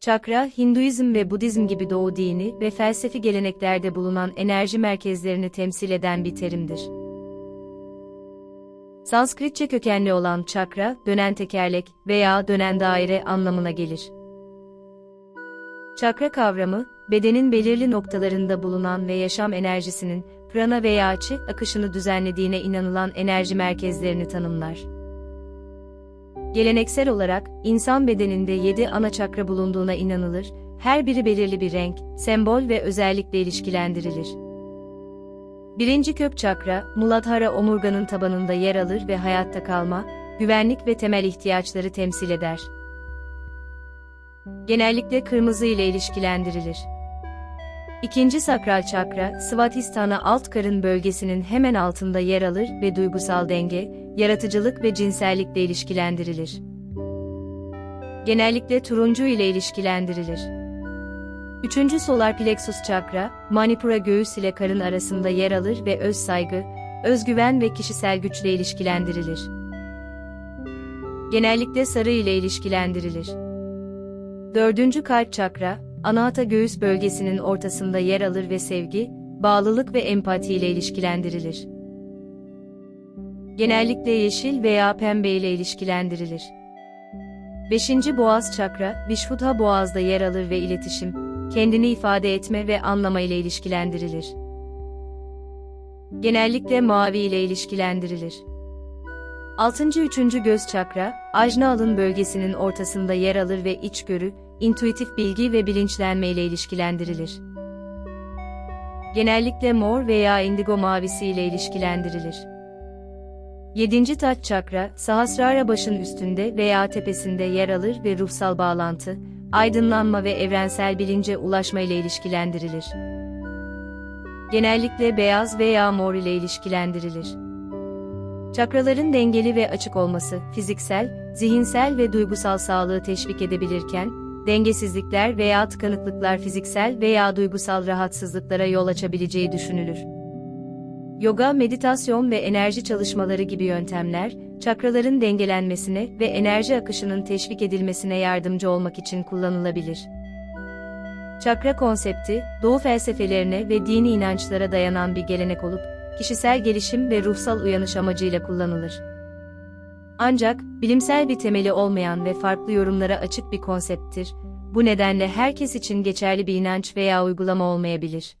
Çakra, Hinduizm ve Budizm gibi doğu dini ve felsefi geleneklerde bulunan enerji merkezlerini temsil eden bir terimdir. Sanskritçe kökenli olan çakra, dönen tekerlek veya dönen daire anlamına gelir. Çakra kavramı, bedenin belirli noktalarında bulunan ve yaşam enerjisinin, prana veya çi akışını düzenlediğine inanılan enerji merkezlerini tanımlar. Geleneksel olarak, insan bedeninde 7 ana çakra bulunduğuna inanılır, her biri belirli bir renk, sembol ve özellikle ilişkilendirilir. Birinci kök çakra, Muladhara omurganın tabanında yer alır ve hayatta kalma, güvenlik ve temel ihtiyaçları temsil eder. Genellikle kırmızı ile ilişkilendirilir. İkinci sakral çakra, Svatisthana alt karın bölgesinin hemen altında yer alır ve duygusal denge, yaratıcılık ve cinsellikle ilişkilendirilir. Genellikle turuncu ile ilişkilendirilir. Üçüncü solar plexus çakra, Manipura göğüs ile karın arasında yer alır ve öz saygı, özgüven ve kişisel güçle ilişkilendirilir. Genellikle sarı ile ilişkilendirilir. Dördüncü kalp çakra, anahata göğüs bölgesinin ortasında yer alır ve sevgi, bağlılık ve empati ile ilişkilendirilir. Genellikle yeşil veya pembe ile ilişkilendirilir. Beşinci boğaz çakra, Vishvudha boğazda yer alır ve iletişim, kendini ifade etme ve anlama ile ilişkilendirilir. Genellikle mavi ile ilişkilendirilir. Altıncı üçüncü göz çakra, ajna alın bölgesinin ortasında yer alır ve içgörü, intuitif bilgi ve bilinçlenme ile ilişkilendirilir. Genellikle mor veya indigo mavisi ile ilişkilendirilir. Yedinci taç çakra, sahasrara başın üstünde veya tepesinde yer alır ve ruhsal bağlantı, aydınlanma ve evrensel bilince ulaşma ile ilişkilendirilir. Genellikle beyaz veya mor ile ilişkilendirilir. Çakraların dengeli ve açık olması, fiziksel, zihinsel ve duygusal sağlığı teşvik edebilirken, dengesizlikler veya tıkanıklıklar fiziksel veya duygusal rahatsızlıklara yol açabileceği düşünülür. Yoga, meditasyon ve enerji çalışmaları gibi yöntemler, çakraların dengelenmesine ve enerji akışının teşvik edilmesine yardımcı olmak için kullanılabilir. Çakra konsepti, Doğu felsefelerine ve dini inançlara dayanan bir gelenek olup, kişisel gelişim ve ruhsal uyanış amacıyla kullanılır. Ancak, bilimsel bir temeli olmayan ve farklı yorumlara açık bir konsepttir. Bu nedenle herkes için geçerli bir inanç veya uygulama olmayabilir.